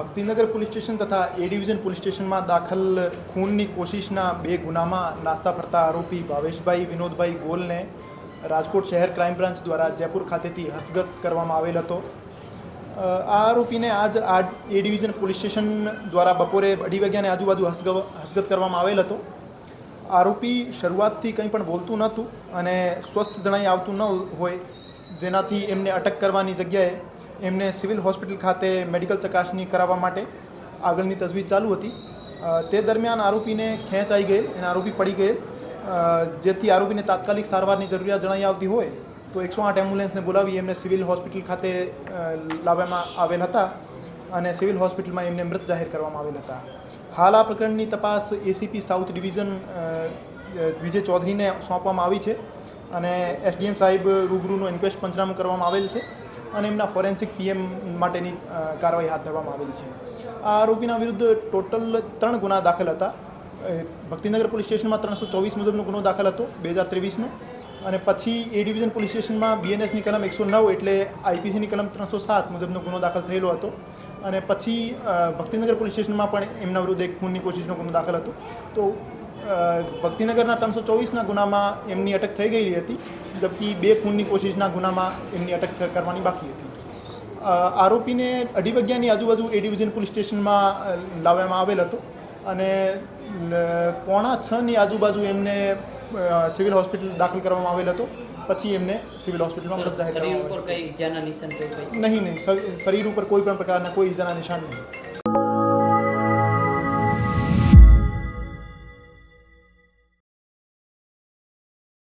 Bhaktinagar police station તથા એ division police સ્ટેશનમાં દાખલ ખૂનની કોશિશના બે ગુનામાં નાસ્તા ફરતા આરોપી ભાવેશભાઈ વિનોદભાઈ ગોલને રાજકોટ શહેર ક્રાઇમ બ્રાન્ચ દ્વારા જયપુર ખાતેથી હસ્તગત કરવામાં આવેલ હતો. આ આરોપીને આજ આ એ ડિવિઝન પોલીસ સ્ટેશન દ્વારા બપોરે અઢી વાગ્યાની આજુબાજુ હસ્તગ હસ્તગત કરવામાં આવેલ હતો. આરોપી શરૂઆતથી કંઈ પણ બોલતું નહોતું અને સ્વસ્થ જણાઈ આવતું ન હોય, જેનાથી એમને અટક કરવાની જગ્યાએ એમને સિવિલ હોસ્પિટલ ખાતે મેડિકલ ચકાસણી કરાવવા માટે આગળની તજવીજ ચાલુ હતી. તે દરમિયાન આરોપીને ખેંચ આવી ગયેલ અને આરોપી પડી ગયેલ. જેથી આરોપીને તાત્કાલિક સારવારની જરૂરિયાત જણાઈ આવતી હોય તો એકસો આઠ એમ્બ્યુલન્સને બોલાવી એમને સિવિલ હોસ્પિટલ ખાતે લાવવામાં આવેલ હતા અને સિવિલ હોસ્પિટલમાં એમને મૃત જાહેર કરવામાં આવેલ હતા. હાલ આ પ્રકરણની તપાસ એસીપી સાઉથ ડિવિઝન વિજય ચૌધરીને સોંપવામાં આવી છે. અને એસડીએમ સાહેબ રૂબરૂનું ઇન્ક્વેસ્ટ પંચનામું કરવામાં આવેલ છે અને એમના ફોરેન્સિક પીએમ માટેની કાર્યવાહી હાથ ધરવામાં આવેલી છે. આ આરોપીના વિરુદ્ધ ટોટલ ત્રણ ગુના દાખલ હતા. ભક્તિનગર પોલીસ સ્ટેશનમાં ત્રણસો ચોવીસ મુજબનો ગુનો દાખલ હતો, બે હજાર ત્રેવીસનો. અને પછી એ ડિવિઝન પોલીસ સ્ટેશનમાં બીએનએસની કલમ એકસો નવ એટલે આઈપીસીની કલમ ત્રણસો સાત મુજબનો ગુનો દાખલ થયેલો હતો. અને પછી ભક્તિનગર પોલીસ સ્ટેશનમાં પણ એમના વિરુદ્ધ એક ખૂનની કોશિશનો ગુનો દાખલ હતો. તો ભક્તિનગરના ત્રણસો ચોવીસના ગુનામાં એમની અટક થઈ ગયેલી હતી જબકી બે ખૂનની કોશિશના ગુનામાં એમની અટક કરવાની બાકી હતી. આરોપીને અઢી વાગ્યાની આજુબાજુ એ ડિવિઝન પોલીસ સ્ટેશનમાં લાવવામાં આવેલ હતો અને પોણા છની આજુબાજુ એમને સિવિલ હોસ્પિટલ દાખલ કરવામાં આવેલ હતો. પછી એમને સિવિલ હોસ્પિટલમાં મૃત જાહેર કરવામાં નહીં નહીં શર- શરીર ઉપર કોઈ પણ પ્રકારના કોઈ ઈજાના નિશાન નહીં.